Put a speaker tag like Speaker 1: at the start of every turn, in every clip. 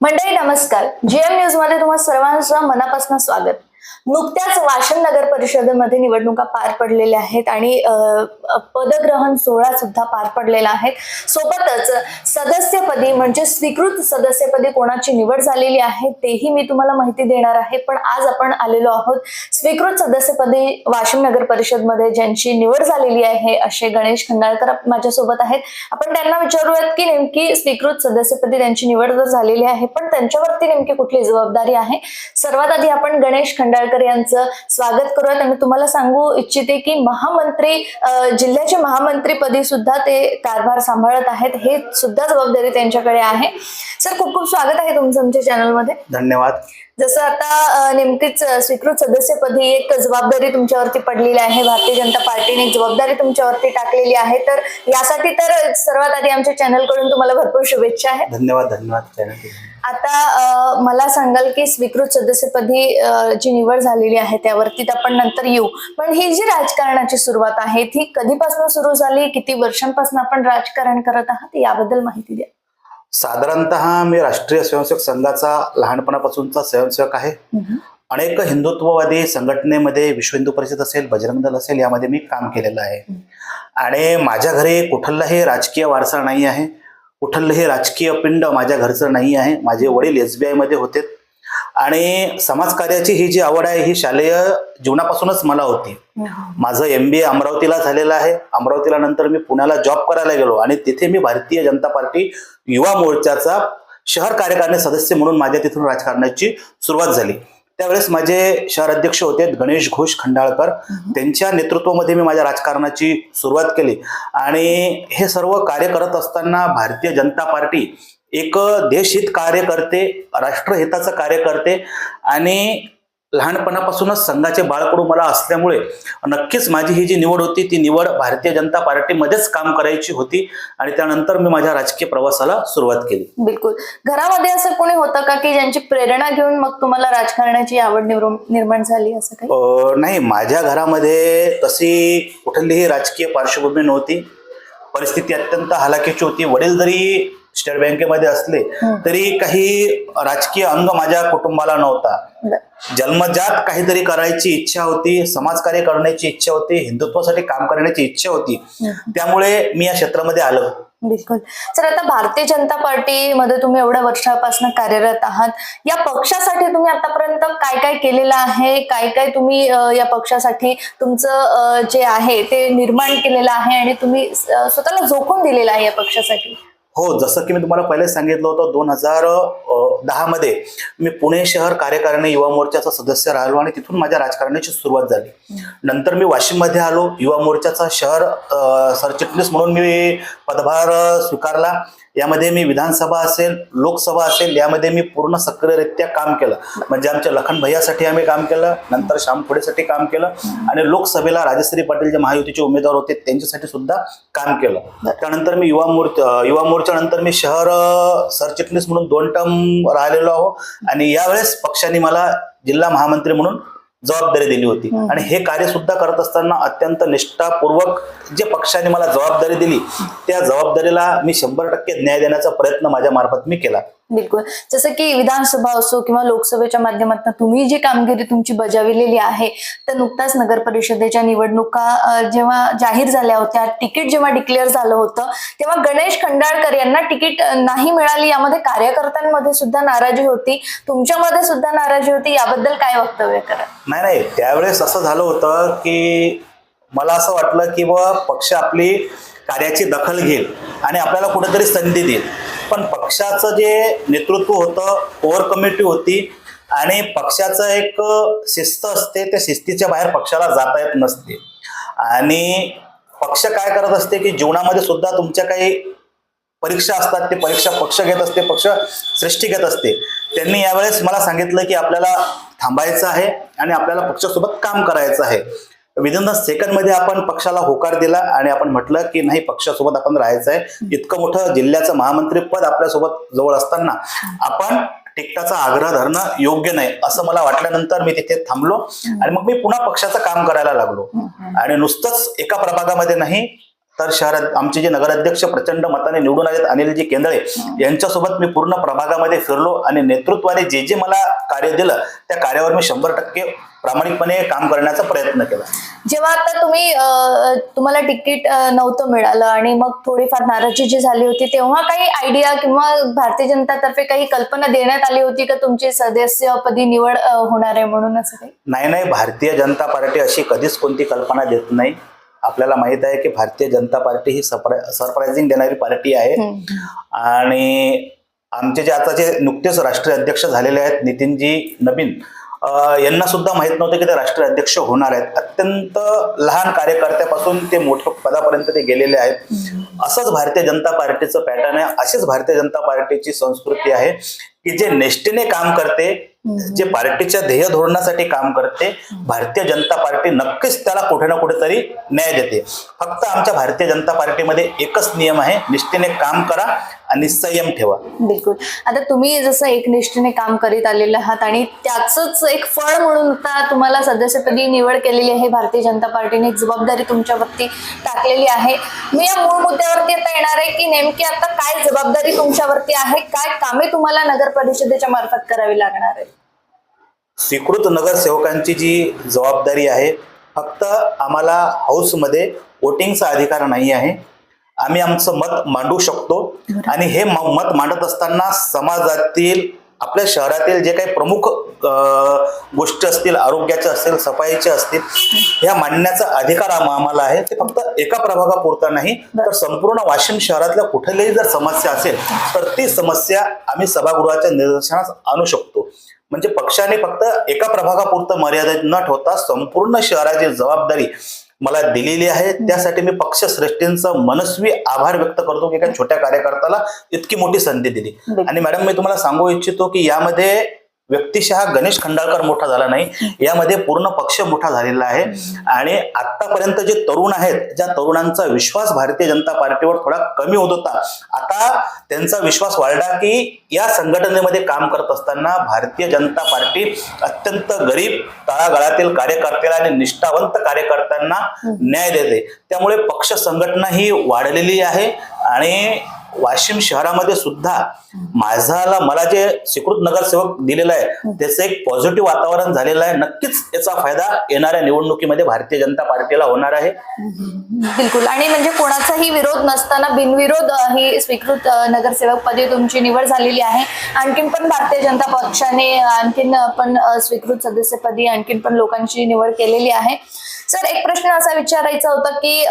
Speaker 1: मंडळी नमस्कार. जीएम न्यूजमध्ये तुम्हाला सर्वांचं मनापासून स्वागत. नुकत्याच वाशिम नगर परिषदेमध्ये निवडणुका पार पडलेल्या आहेत आणि पदग्रहण सोहळा सुद्धा पार पडलेला आहे. सोबतच सदस्यपदी म्हणजे स्वीकृत सदस्यपदी कोणाची निवड झालेली आहे तेही मी तुम्हाला माहिती देणार आहे. पण आज आपण आलेलो आहोत स्वीकृत सदस्यपदी वाशिम नगर परिषदमध्ये ज्यांची निवड झालेली आहे असे गणेश खंडाळकर माझ्यासोबत आहेत. आपण त्यांना विचारूयात की नेमकी स्वीकृत सदस्यपदी त्यांची निवड झालेली आहे पण त्यांच्यावरती नेमकी कुठली जबाबदारी आहे? सर्वात आधी आपण गणेश खंडाळकर यांचं स्वागत करूयात आणि तुम्हाला सांगू इच्छिते की महामंत्री जिल्ह्याचे महामंत्रीपदी सुद्धा ते कारभार सांभाळत आहेत. हे सुद्धा जबाबदारी त्यांच्याकडे आहे. सर खूप खूप स्वागत आहे तुमचं आमच्या चॅनलमध्ये.
Speaker 2: धन्यवाद.
Speaker 1: जसं आता नेमकीच स्वीकृत सदस्यपदी एक जबाबदारी तुमच्यावरती पडलेली आहे. भारतीय जनता पार्टीने एक जबाबदारी तुमच्यावरती टाकलेली आहे. तर यासाठी तर सर्वात आधी आमच्या चॅनलकडून तुम्हाला भरपूर शुभेच्छा आहेत
Speaker 2: धन्यवाद धन्यवाद. चॅनल
Speaker 1: आता मला सांगाल की स्वीकृत सदस्यपदी जी निवड झालेली आहे त्यावरती आपण नंतर येऊ. पण ही जी राजकारणाची सुरुवात आहे ती कधीपासून सुरू झाली? किती वर्षांपासून आपण राजकारण करत आहात? याबद्दल माहिती द्या.
Speaker 2: साधारणतः मी राष्ट्रीय स्वयंसेवक संघाचा लहानपणापासूनचा स्वयंसेवक आहे. अनेक हिंदुत्ववादी संघटनेमध्ये विश्व हिंदू परिषद असेल बजरंग दल असेल यामध्ये मी काम केलेलं आहे. आणि माझ्या घरी कुठलाही राजकीय वारसा नाही आहे. कुठलंही राजकीय पिंड माझ्या घरचं नाही आहे. माझे वडील एस बी आयमध्ये होते. आणि समाजकार्याची ही जी आवड आहे ही शालेय जीवनापासूनच मला होती. माझं एम बी ए अमरावतीला झालेलं आहे. अमरावतीला नंतर मी पुण्याला जॉब करायला गेलो आणि तिथे मी भारतीय जनता पार्टी युवा मोर्चाचा शहर कार्यकारिणी सदस्य म्हणून माझ्या तिथून राजकारणाची सुरुवात झाली. त्यावेळेस माझे शहर अध्यक्ष होते गणेश घोष खंडाळकर. त्यांच्या नेतृत्वामध्ये मी माझ्या राजकारणाची सुरुवात केली. आणि हे सर्व कार्य करत असताना भारतीय जनता पार्टी एक देशहित कार्य करते राष्ट्रहिताचं कार्य करते आणि लहानपणापासूनच संघाचे बाळकडू मला असल्यामुळे नक्कीच माझी ही जी निवड होती ती निवड भारतीय जनता पार्टीमध्येच काम करायची होती आणि त्यानंतर मी माझ्या राजकीय प्रवासाला सुरुवात केली.
Speaker 1: बिलकुल. घरामध्ये असं कोणी होतं का की ज्यांची प्रेरणा घेऊन मग तुम्हाला राजकारणाची आवड निर्म- निर्माण झाली असं काही?
Speaker 2: नाही माझ्या घरामध्ये तशी कुठलीही राजकीय पार्श्वभूमी नव्हती. परिस्थिती अत्यंत हलाखीची होती. वडील जरी स्टेट बँकेमध्ये असले तरी काही राजकीय अंग माझ्या कुटुंबाला नव्हता. जन्मजात काहीतरी करायची इच्छा होती समाजकार्य करण्याची इच्छा होती हिंदुत्वासाठी काम करण्याची इच्छा होती. त्यामुळे मी या क्षेत्रामध्ये आलो.
Speaker 1: बिलकुल. सर आता भारतीय जनता पार्टीमध्ये तुम्ही एवढ्या वर्षापासून कार्यरत आहात. या पक्षासाठी तुम्ही आतापर्यंत काय काय केलेलं आहे? काय काय तुम्ही या पक्षासाठी तुमचं जे आहे ते निर्माण केलेलं आहे आणि तुम्ही स्वतःला झोकून दिलेलं आहे या पक्षासाठी?
Speaker 2: हो जसं की मी तुम्हाला पहिले सांगितलं होतं दोन हजार दहामध्ये मी पुणे शहर कार्यकारिणी युवा मोर्चाचा सदस्य राहिलो आणि तिथून माझ्या राजकारणाची सुरुवात झाली. नंतर मी वाशिममध्ये आलो युवा मोर्चाचा शहर सरचिटणीस म्हणून मी पदभार स्वीकारला. यामध्ये मी विधानसभा असेल लोकसभा असेल यामध्ये मी पूर्ण सक्रियरित्या काम केलं. म्हणजे आमच्या लखन भैयासाठी आम्ही काम केलं नंतर श्याम फुडेसाठी काम केलं आणि लोकसभेला राजश्री पाटील जे महायुतीचे उमेदवार होते त्यांच्यासाठी सुद्धा काम केलं. त्यानंतर मी युवा मोर्चा युवा मोर्चानंतर मी शहर सरचिटणीस म्हणून दोन टर्म राहिलेलो आहो. आणि यावेळेस पक्षाने मला जिल्हा महामंत्री म्हणून जबाबदारी दिली होती. आणि हे कार्य सुद्धा करत असताना अत्यंत निष्ठापूर्वक जे पक्षाने मला जबाबदारी दिली त्या जबाबदारीला मी शंभर टक्के न्याय देण्याचा प्रयत्न माझ्या मार्फत मी केला.
Speaker 1: बिलकुल. जसं की विधानसभा असो किंवा लोकसभेच्या माध्यमातून तुम्ही जी कामगिरी तुमची बजावलेली आहे तर नुकताच नगर परिषदेच्या निवडणुका जेव्हा जाहीर झाल्या होत्या तिकीट जेव्हा डिक्लेअर झालं होतं तेव्हा गणेश खंडाळकर यांना तिकीट नाही मिळाली. यामध्ये कार्यकर्त्यांमध्ये सुद्धा नाराजी होती. तुमच्यामध्ये सुद्धा नाराजी होती. याबद्दल काय वक्तव्य करा?
Speaker 2: नाही नाही. त्यावेळेस असं झालं होतं की मला असं वाटलं की व पक्ष आपली कार्याची दखल घेईल आणि आपल्याला कुठेतरी संधी देईल. पण पक्षाचं जे नेतृत्व होतं कोर कमिटी होती आणि पक्षाचं एक शिस्त असते त्या शिस्तीच्या बाहेर पक्षाला जाता येत नसते. आणि पक्ष काय करत असते की जीवनामध्ये सुद्धा तुमच्या काही परीक्षा असतात ते परीक्षा पक्ष घेत असते पक्ष सृष्टी घेत असते. त्यांनी यावेळेस मला सांगितलं की आपल्याला थांबायचं आहे आणि आपल्याला पक्षासोबत काम करायचं आहे. विदिन द सेकंडमध्ये आपण पक्षाला होकार दिला आणि आपण म्हटलं की नाही पक्षासोबत आपण राहायचं आहे इतकं मोठं जिल्ह्याचं महामंत्री पद आपल्यासोबत जवळ असताना आपण तिकटाचा आग्रह धरणं योग्य नाही असं मला वाटल्यानंतर मी तिथे थांबलो आणि मग मी पुन्हा पक्षाचं काम करायला लागलो. आणि नुसतंच एका प्रभागामध्ये नाही तर शहरात आमचे जे नगराध्यक्ष प्रचंड मताने निवडून आलेत अनिलजी केंदळे यांच्यासोबत मी पूर्ण प्रभागामध्ये फिरलो आणि नेतृत्वाने जे जे मला कार्य दिलं त्या कार्यावर मी शंभर टक्के प्रामाणिकपणे काम करण्याचा प्रयत्न केला.
Speaker 1: जेव्हा आता तुम्ही तुम्हाला तिकीट नव्हतं मिळालं आणि मग थोडीफार नाराजी जी झाली होती तेव्हा काही आयडिया किंवा भारतीय जनता तर्फे काही कल्पना देण्यात आली होती का तुमची सदस्यपदी निवड होणार आहे म्हणून असं काही?
Speaker 2: नाही नाही भारतीय जनता पार्टी अशी कधीच कोणती कल्पना देत नाही. आपल्याला माहीत आहे की भारतीय जनता पार्टी ही सरप्राय सरप्रायझिंग देणारी पार्टी आहे. आणि आमचे जे आता जे नुकतेच राष्ट्रीय अध्यक्ष झालेले आहेत नितीनजी नवीन यांना सुद्धा माहीत नव्हतं की ते राष्ट्रीय अध्यक्ष होणार आहेत. अत्यंत लहान कार्यकर्त्यापासून ते मोठ्या पदापर्यंत ते गेलेले आहेत. असंच भारतीय जनता पार्टीचं पॅटर्न आहे. अशीच भारतीय जनता पार्टीची संस्कृती आहे की जे निष्ठेने काम करते जे पार्टीच्या ध्येय धोरणासाठी काम करते भारतीय जनता पार्टी नक्कीच त्याला कुठे ना कुठेतरी न्याय देते. फक्त आमच्या भारतीय जनता पार्टीमध्ये एकच नियम आहे निष्ठेने काम करा आणि संयम ठेवा.
Speaker 1: बिलकुल. आता तुम्ही जसं एकनिष्ठेने काम करीत आलेले आहात आणि त्याच एक फळ म्हणून आता तुम्हाला सदस्यपदी निवड केलेली आहे. भारतीय जनता पार्टीने जबाबदारी तुमच्यावरती टाकलेली आहे. मी या मूळ मुद्द्यावरती आता येणार आहे की नेमकी आता काय जबाबदारी तुमच्यावरती आहे? काय कामे तुम्हाला नगर परिषदेच्या मार्फत करावी लागणार आहे
Speaker 2: स्वीकृत नगरसेवकांची जी जबाबदारी आहे फक्त आम्हाला हाऊसमध्ये वोटिंगचा अधिकार नाही आहे. आम्ही आमचं मत मांडू शकतो. आणि हे म- मत मांडत असताना समाजातील आपल्या शहरातील जे काही प्रमुख गोष्टी असतील आरोग्याच्या असतील सफाईच्या असतील ह्या मांडण्याचा अधिकार आम- आम्हाला आहे. ते फक्त एका प्रभागापुरता नाही तर संपूर्ण वाशिम शहरातल्या कुठलीही जर समस्या असेल तर ती समस्या आम्ही सभागृहाच्या निदर्शनास आणू शकतो. म्हणजे पक्षाने फक्त एका प्रभागापुरतं मर्यादित न ठेवता संपूर्ण शहराची जबाबदारी मला दिलेली आहे. त्यासाठी मी पक्षश्रेष्ठींचा मनस्वी आभार व्यक्त करतो की एका छोट्या कार्यकर्त्याला इतकी मोठी संधी दिली. आणि मॅडम मी तुम्हाला सांगू इच्छितो की यामध्ये व्यक्तिशः गणेश खंडाळकर मोठा झाला नाही. यामध्ये पूर्ण पक्ष मोठा झालेला आहे. आणि आतापर्यंत जे तरुण आहेत ज्या तरुणांचा विश्वास भारतीय जनता पार्टीवर थोडा कमी होत होता आता त्यांचा विश्वास वाढला की या संघटनेमध्ये काम करत असताना भारतीय जनता पार्टी अत्यंत गरीब तळागाळातील कार्यकर्त्याला आणि निष्ठावंत कार्यकर्त्यांना न्याय देते. त्यामुळे पक्ष संघटना ही वाढलेली आहे. आणि वाशिम शहरामध्ये सुद्धा माझाला मला जे स्वीकृत नगरसेवक दिलेला आहे त्याचं एक पॉझिटिव्ह वातावरण झालेलं आहे. नक्कीच याचा फायदा येणाऱ्या निवडणुकीमध्ये भारतीय जनता पार्टीला होणार आहे.
Speaker 1: बिलकुल. आणि म्हणजे कोणाचाही विरोध नसताना बिनविरोध ही स्वीकृत नगरसेवक पदी तुमची निवड झालेली आहे. आणखीन पण भारतीय जनता पक्षाने आणखीन पण स्वीकृत सदस्यपदी आणखीन पण लोकांची निवड केलेली आहे. सर एक प्रश्न असा विचारायचा होता की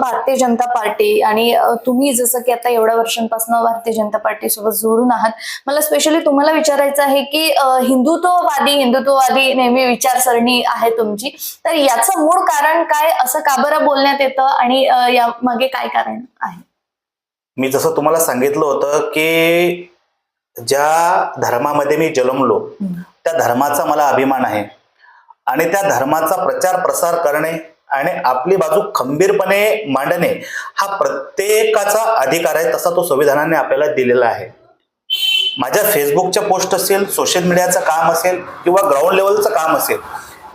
Speaker 1: भारतीय जनता पार्टी आणि तुम्ही जसं की आता एवढ्या वर्षांपासून भारतीय जनता पार्टी सोबत जोडून आहात मला स्पेशली तुम्हाला विचारायचं आहे की हिंदुत्ववादी हिंदुत्ववादी नेहमी विचारसरणी आहे तुमची. तर याचं मूळ कारण काय? असं का बरं बोलण्यात येतं? आणि या मागे काय कारण आहे?
Speaker 2: मी जसं तुम्हाला सांगितलं होतं की ज्या धर्मामध्ये मी जन्मलो त्या धर्माचा मला अभिमान आहे. आणि त्या धर्माचा प्रचार प्रसार करणे आणि आपली बाजू खंबीरपणे मांडणे हा प्रत्येकाचा अधिकार आहे तसा तो संविधानाने आपल्याला दिलेला आहे. माझ्या फेसबुकच्या पोस्ट असेल सोशल मीडियाचं काम असेल किंवा ग्राउंड लेवलचं काम असेल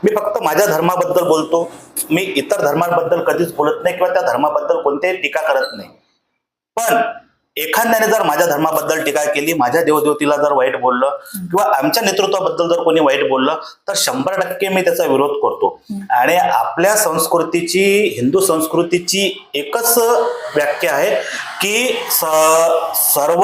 Speaker 2: मी फक्त माझ्या धर्माबद्दल बोलतो. मी इतर धर्मांबद्दल कधीच बोलत नाही किंवा त्या धर्माबद्दल कोणतेही टीका करत नाही. पण एखाद्याने जर माझ्या धर्माबद्दल टीका केली माझ्या देवदेवतीला जर वाईट बोललं किंवा आमच्या नेतृत्वाबद्दल जर कोणी वाईट बोललं तर शंभर टक्के मी त्याचा विरोध करतो. आणि आपल्या संस्कृतीची हिंदू संस्कृतीची एकच व्याख्या आहे की स- सर्व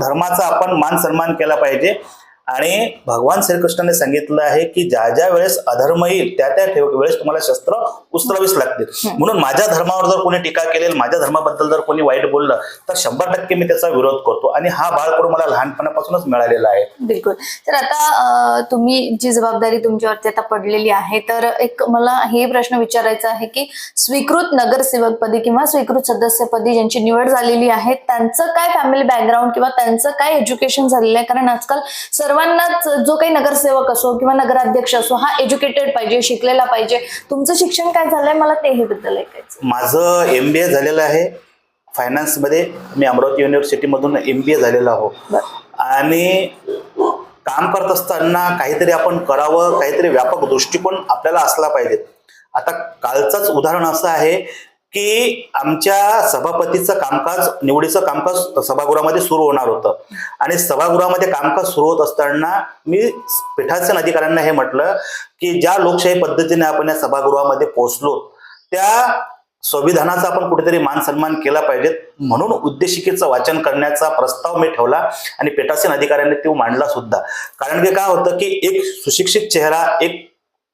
Speaker 2: धर्माचा आपण मान सन्मान केला पाहिजे. आणि भगवान श्रीकृष्णाने सांगितलं आहे की ज्या ज्या वेळेस अधर्म येईल त्या त्या ठेव- वेळेस तुम्हाला शस्त्र उचलावीच लागतील. म्हणून माझ्या धर्मावर जर कोणी टीका केली माझ्या धर्माबद्दल जर कोणी वाईट बोललं तर शंभर टक्के मी त्याचा विरोध करतो. आणि हा बाळकडून मला लहानपणापासूनच मिळालेला आहे.
Speaker 1: बिलकुल. तर आता तुम्ही जी जबाबदारी तुमच्यावरती आता पडलेली आहे तर एक मला हे प्रश्न विचारायचा आहे की स्वीकृत नगरसेवक पदी किंवा स्वीकृत सदस्यपदी ज्यांची निवड झालेली आहे त्यांचं काय फॅमिली बॅकग्राऊंड किंवा त्यांचं काय एज्युकेशन झालेलं आहे? कारण आजकाल सर्वांनाच जो काही नगरसेवक असो किंवा नगराध्यक्ष असो हा एज्युकेटेड पाहिजे शिकलेला पाहिजे. तुमचं शिक्षण काय झालंय? मला ते हे बद्दल ऐकायचं
Speaker 2: माझं एम बी ए झालेलं आहे. फायनान्समध्ये मी अमरावती युनिव्हर्सिटीमधून एम बी ए झालेलो आहो. आणि काम करत असताना काहीतरी आपण करावं काहीतरी व्यापक दृष्टिकोन आपल्याला असला पाहिजे. आता कालचंच उदाहरण असं आहे की आमच्या सभापतीचं कामकाज निवडीचं कामकाज सभागृहामध्ये सुरू होणार होतं. आणि सभागृहामध्ये कामकाज सुरू होत असताना मी पीठासन अधिकाऱ्यांना हे म्हटलं की ज्या लोकशाही पद्धतीने आपण या सभागृहामध्ये पोहोचलो त्या संविधानाचा आपण कुठेतरी मान सन्मान केला पाहिजे म्हणून उद्देशिकेचं वाचन करण्याचा प्रस्ताव मी ठेवला आणि पेटासीन अधिकाऱ्यांनी तो मांडला सुद्धा. कारण की काय होतं की एक सुशिक्षित चेहरा एक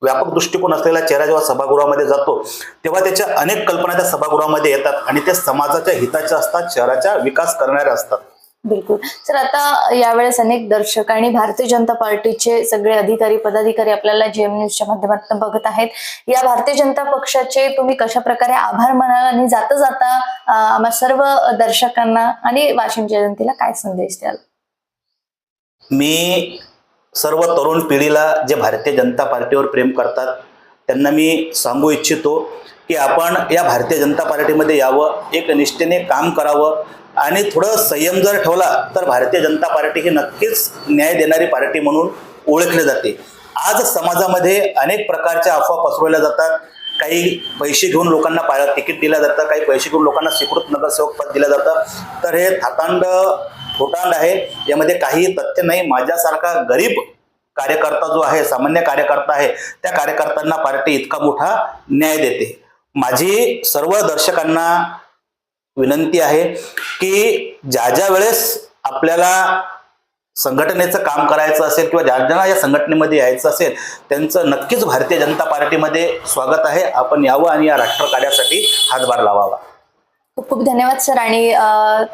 Speaker 2: व्यापक दृष्टिकोन असलेला चेहरा जेव्हा सभागृहामध्ये जातो तेव्हा त्याच्या अनेक कल्पना त्या सभागृहामध्ये येतात आणि त्या समाजाच्या हिताच्या असतात शहराच्या विकास करणाऱ्या असतात.
Speaker 1: बिलकुल. सर आता यावेळेस अनेक दर्शक आणि भारतीय जनता पार्टीचे सगळे अधिकारी पदाधिकारी आपल्याला जेएम न्यूजच्या माध्यमातून बघत आहेत. या भारतीय जनता पक्षाचे तुम्ही कशा प्रकारे आभार मानाल आणि जाता जाता आम्हा सर्व दर्शकांना आणि वाशिमच्या जनतेला काय संदेश द्याल?
Speaker 2: मी सर्व तरुण पिढीला जे भारतीय जनता पार्टीवर प्रेम करतात त्यांना मी सांगू इच्छितो की आपण या भारतीय जनता पार्टीमध्ये यावं एक निष्ठेने काम करावं आणि थोडं संयम जर ठेवला तर भारतीय जनता पार्टी ही नक्कीच न्याय देणारी पार्टी म्हणून ओळखली जाते. आज समाजामध्ये अनेक प्रकारच्या अफवा पसरवल्या जातात. काही पैसे घेऊन लोकांना पाय तिकीट दिलं जातं काही पैसे घेऊन लोकांना स्वीकृत नगरसेवक पद दिलं जातं. तर हे थातांड थोटांड आहे. यामध्ये काही तथ्य नाही. माझ्यासारखा गरीब कार्यकर्ता जो आहे सामान्य कार्यकर्ता आहे त्या कार्यकर्त्यांना पार्टी इतका मोठा न्याय देते. माझी सर्व दर्शकांना विनंती आहे की ज्या ज्या वेळेस आपल्याला संघटनेचं काम करायचं असेल किंवा ज्या ज्यांना या संघटनेमध्ये यायचं असेल त्यांचं नक्कीच भारतीय जनता पार्टीमध्ये स्वागत आहे. आपण यावं आणि या राष्ट्रकार्यासाठी हातभार लावावा.
Speaker 1: खूप खूप धन्यवाद सर आणि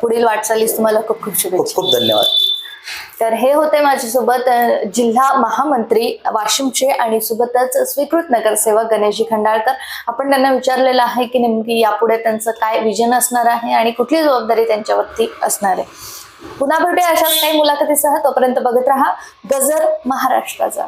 Speaker 1: पुढील वाटचालीस तुम्हाला खूप खूप
Speaker 2: खूप
Speaker 1: शुभेच्छा.
Speaker 2: खूप धन्यवाद.
Speaker 1: तर हे होते माझ्यासोबत जिल्हा महामंत्री वाशिमचे आणि सोबतच स्वीकृत नगरसेवक गणेशजी खंडाळकर. आपण त्यांना विचारलेलं आहे की नेमकी यापुढे त्यांचं काय विजन असणार आहे आणि कुठली जबाबदारी त्यांच्यावरती असणार आहे. पुन्हा भेटूया अशाच काही मुलाखतीसह. तोपर्यंत बघत राहा गजर महाराष्ट्राचा.